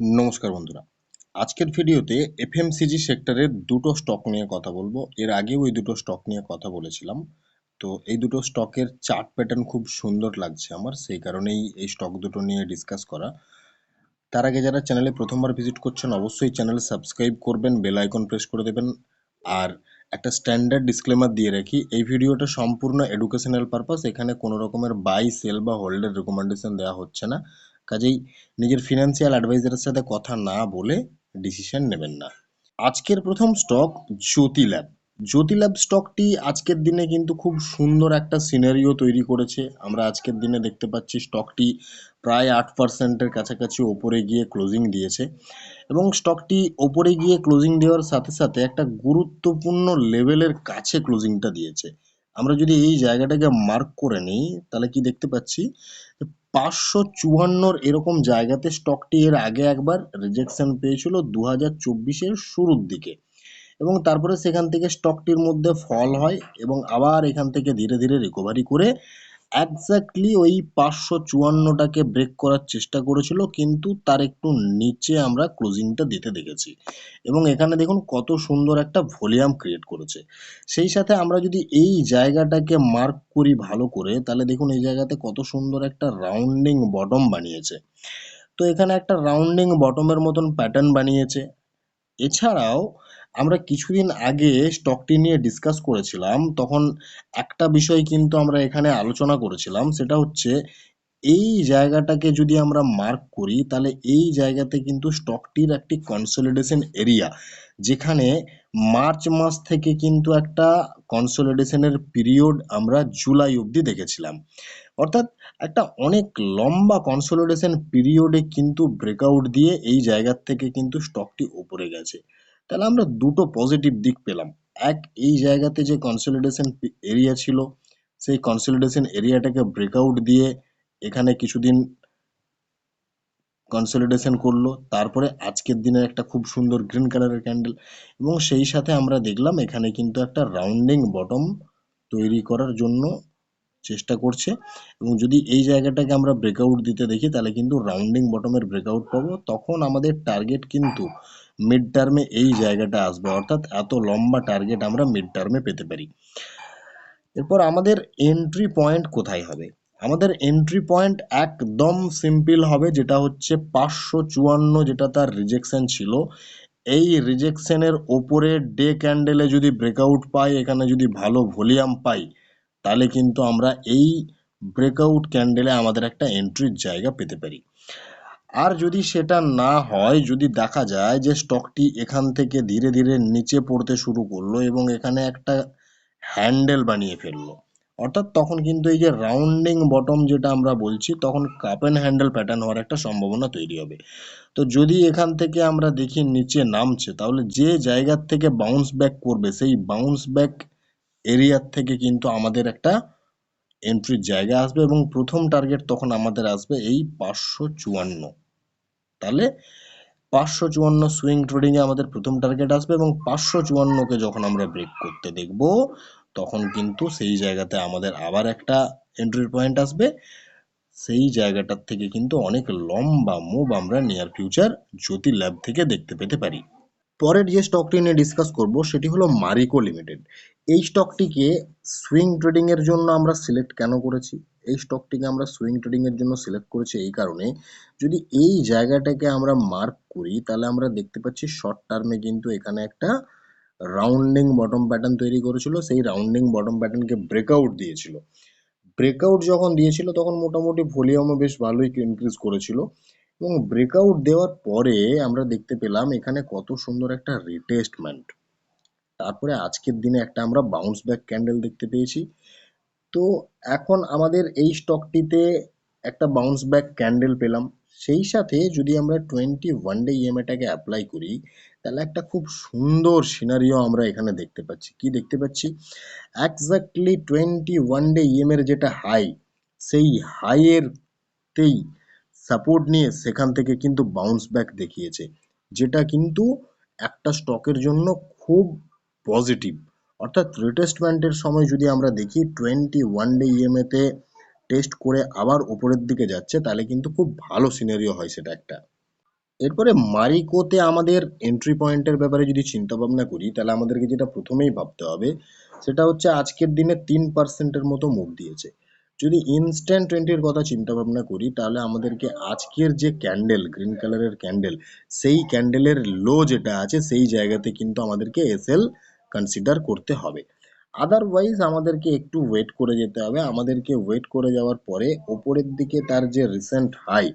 নমস্কার বন্ধুরা। আজকের ভিডিওতে এফএমসিজি সেক্টরের দুটো স্টক নিয়ে কথা বলব। এর আগেও এই দুটো স্টক নিয়ে কথা বলেছিলাম। তো এই দুটো স্টকের চার্ট প্যাটার্ন খুব সুন্দর লাগছে আমার, সেই কারণেই এই স্টক দুটো নিয়ে ডিসকাস করা। তার আগে যারা চ্যানেলে প্রথমবার ভিজিট করছেন, অবশ্যই চ্যানেল সাবস্ক্রাইব করবেন বেল আইকন প্রেস করে দেবেন। আর একটা স্ট্যান্ডার্ড ডিসক্লেমার দিয়ে রাখি, এই ভিডিওটা সম্পূর্ণ এডুকেশনাল পারপাস এখানে কোনো রকমের বাই সেল বা হোল্ডের রেকমেন্ডেশন দেওয়া হচ্ছে না। কাজেই নিজের ফিনান্সিয়াল অ্যাডভাইজারের সাথে কথা না বলে ডিসিশন নেবেন না। আজকের প্রথম stock Jyoti lab Jyoti lab স্টকটি আজকের দিনে কিন্তু খুব সুন্দর একটা সিনারিও তৈরি করেছে। আমরা আজকের দিনে দেখতে পাচ্ছি স্টকটি প্রায় আট পার্সেন্টের কাছাকাছি ওপরে গিয়ে ক্লোজিং দিয়েছে এবং স্টকটি ওপরে গিয়ে ক্লোজিং দেওয়ার সাথে সাথে একটা গুরুত্বপূর্ণ লেভেলের কাছে ক্লোজিংটা দিয়েছে। আমরা যদি এই জায়গাটাকে মার্ক করে নিই, তাহলে কি দেখতে পাচ্ছি? পাঁচশো চুয়ান্নর এরকম জায়গাতে স্টকটি এর আগে একবার রিজেকশন পেয়েছিল দু হাজার চব্বিশের শুরুর দিকে। এবং তারপরে সেখান থেকে স্টকটির মধ্যে ফল হয় এবং আবার এখান থেকে ধীরে ধীরে রিকভারি করে একজাক্টলি ওই পাঁচশো চুয়ান্নটাকে ব্রেক করার চেষ্টা করেছিল, কিন্তু তার একটু নিচে আমরা ক্লোজিংটা দিতে দেখেছি। এবং এখানে দেখুন কত সুন্দর একটা ভলিউম ক্রিয়েট করেছে। সেই সাথে আমরা যদি এই জায়গাটাকে মার্ক করি ভালো করে, তাহলে দেখুন এই জায়গাতে কত সুন্দর একটা রাউন্ডিং বটম বানিয়েছে। তো এখানে একটা রাউন্ডিং বটমের মতন প্যাটার্ন বানিয়েছে। এছাড়াও আমরা কিছুদিন আগে স্টকটি নিয়ে ডিসকাস করেছিলাম, তখন একটা বিষয় কিন্তু আমরা এখানে আলোচনা করেছিলাম, সেটা হচ্ছে এই জায়গাটাকে যদি আমরা মার্ক করি, তাহলে এই জায়গাতে কিন্তু স্টকটির একটি কনসলিডেশন এরিয়া যেখানে মার্চ মাস থেকে কিন্তু একটা কনসলিডেশনের পিরিয়ড আমরা জুলাই অবধি দেখেছিলাম। অর্থাৎ একটা অনেক লম্বা কনসলিডেশন পিরিয়ডে কিন্তু ব্রেকআউট দিয়ে এই জায়গার থেকে কিন্তু স্টকটি উপরে গেছে। তাহলে আমরা দুটো পজিটিভ দিক পেলাম। এক, এই জায়গাতে যে কনসলিডেশন এরিয়া ছিল, সেই কনসলিডেশন এরিয়াটাকে ব্রেকআউট দিয়ে এখানে কিছুদিন কনসলিডেশন করল। তারপরে আজকের দিনে একটা খুব সুন্দর গ্রিন কালারের ক্যান্ডেল এবং সেই সাথে আমরা দেখলাম এখানে কিন্তু একটা রাউন্ডিং বটম তৈরি করার জন্য চেষ্টা করছে। এবং যদি এই জায়গাটাকে আমরা ব্রেকআউট দিতে দেখি, তাহলে কিন্তু রাউন্ডিং বটমের ব্রেকআউট পাবো। তখন আমাদের টার্গেট কিন্তু মিড টার্মে এই জায়গাটা আসবে। অর্থাৎ এত লম্বা টার্গেট আমরা মিড টার্মে পেতে পারি। এরপর আমাদের এন্ট্রি পয়েন্ট কোথায় হবে? আমাদের এন্ট্রি পয়েন্ট একদম সিম্পল হবে, যেটা হচ্ছে পাঁচশো চুয়ান্ন যেটা তার রিজেকশন ছিল। এই রিজেকশনের ওপরে ডে ক্যান্ডেলে যদি ব্রেকআউট পাই, এখানে যদি ভালো ভলিউম পাই তাহলে কিন্তু আমরা এই ব্রেকআউট ক্যান্ডেলে আমাদের একটা এন্ট্রির জায়গা পেতে পারি। আর যদি সেটা না হয়, যদি দেখা যায় যে স্টকটি এখান থেকে ধীরে ধীরে নিচে পড়তে শুরু করল এবং এখানে একটা হ্যান্ডেল বানিয়ে ফেলল, অর্থাৎ তখন কিন্তু এই যে রাউন্ডিং বটম যেটা আমরা বলছি, তখন কাপ অ্যান্ড হ্যান্ডেল প্যাটার্ন হওয়ার একটা সম্ভাবনা তৈরি হবে। তো যদি এখান থেকে আমরা দেখি নিচে নামছে, তাহলে যে জায়গার থেকে বাউন্স ব্যাক করবে, সেই বাউন্স ব্যাক এরিয়ার থেকে কিন্তু আমাদের একটা এন্ট্রির জায়গা আসবে এবং প্রথম টার্গেট তখন আমাদের আসবে এই পাঁচশো চুয়ান্ন। তাহলে পাঁচশো চুয়ান্ন সুইং ট্রেডিংয়ে আমাদের প্রথম টার্গেট আসবে এবং পাঁচশো চুয়ান্নকে যখন আমরা ব্রেক করতে দেখব, তখন কিন্তু সেই জায়গাতে আমাদের আবার একটা এন্ট্রির পয়েন্ট আসবে। সেই জায়গাটার থেকে কিন্তু অনেক লম্বা মুভ আমরা নিয়ার ফিউচার জ্যোতি ল্যাব থেকে দেখতে পেতে পারি। পরের যে স্টকটি নিয়ে ডিসকাস করব, সেটি হলো মারিকো লিমিটেড এই স্টকটিকে সুইং ট্রেডিং এর জন্য আমরা সিলেক্ট কেন করেছি? এই স্টকটিকে আমরা সুইং ট্রেডিং এর জন্য সিলেক্ট করেছি এই কারণে, যদি এই জায়গাটাকে আমরা মার্ক করি, তাহলে আমরা দেখতে পাচ্ছি শর্ট টার্মে কিন্তু এখানে একটা রাউন্ডিং বটম প্যাটার্ন তৈরি করেছিল, সেই রাউন্ডিং বটম প্যাটার্নকে ব্রেকআউট দিয়েছিল। ব্রেকআউট যখন দিয়েছিল, তখন মোটামুটি ভলিউমও বেশ ভালোই ইনক্রিজ করেছিল। এবং ব্রেকআউট দেওয়ার পরে আমরা দেখতে পেলাম এখানে কত সুন্দর একটা রিটেস্টমেন্ট তারপরে আজকের দিনে একটা আমরা বাউন্স ব্যাক ক্যান্ডেল দেখতে পেয়েছি। তো এখন আমাদের এই স্টকটিতে একটা বাউন্স ব্যাক ক্যান্ডেল পেলাম। সেই সাথে যদি আমরা টোয়েন্টি ওয়ান ডে ইএমআইটাকে অ্যাপ্লাই করি, তাহলে একটা খুব সুন্দর সিনারিও আমরা এখানে দেখতে পাচ্ছি। কি দেখতে পাচ্ছি? একজাক্টলি টোয়েন্টি ওয়ান ডে ইএমের যেটা হাই সেই হাইয়েরতেই সাপোর্ট নিয়ে সেখান থেকে কিন্তু বাউন্স ব্যাক দেখিয়েছে, যেটা কিন্তু একটা স্টকের জন্য খুব পজিটিভ অর্থাৎ রিটেস্টমেন্টের সময় যদি আমরা দেখি টোয়েন্টি ওয়ান ডে ইএমএতে টেস্ট করে আবার উপরের দিকে যাচ্ছে, তাহলে কিন্তু খুব ভালো সিনারিও হয় সেটা একটা। এরপরে মারিকোতে আমাদের এন্ট্রি পয়েন্টের ব্যাপারে যদি চিন্তা ভাবনা করি, তাহলে আমাদেরকে যেটা প্রথমেই ভাবতে হবে, সেটা হচ্ছে আজকের দিনে তিন পার্সেন্টের মতো মুভ দিয়েছে। যদি ইনস্ট্যান্ট টোয়েন্টির কথা চিন্তা ভাবনা করি, তাহলে আমাদেরকে আজকের যে ক্যান্ডেল গ্রিন কালারের ক্যান্ডেল সেই ক্যান্ডেলের লো যেটা আছে, সেই জায়গাতে কিন্তু আমাদেরকে এসএল কনসিডার করতে হবে। আদারওয়াইজ আমাদেরকে একটু ওয়েট করে যেতে হবে। আমাদেরকে ওয়েট করে যাওয়ার পরে ওপরের দিকে তার যে রিসেন্ট হাই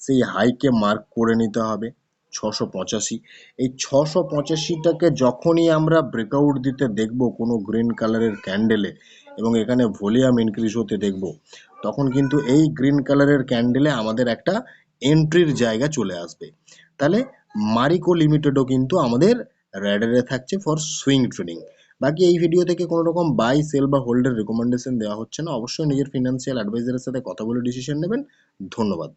সেই হাইকে মার্ক করে নিতে হবে। ছশো পঁচাশি। এই ছশো পঁচাশিটাকে যখনই আমরা ব্রেকআউট দিতে দেখব কোনো গ্রিন কালারের ক্যান্ডেলে এবং এখানে ভলিউম ইনক্রিজ হতে দেখব, তখন কিন্তু এই গ্রিন কালারের ক্যান্ডেলে আমাদের একটা এন্ট্রির জায়গা চলে আসবে। তাহলে মারিকো লিমিটেডও কিন্তু আমাদের র্যাডারে থাকছে ফর সুইং ট্রেডিং বাকি এই ভিডিও থেকে কোনো রকম বাই সেল বা হোল্ডের রেকমেন্ডেশন দেওয়া হচ্ছে না। অবশ্যই নিজের ফিনান্সিয়াল অ্যাডভাইজারের সাথে কথা বলে ডিসিশন নেবেন। ধন্যবাদ।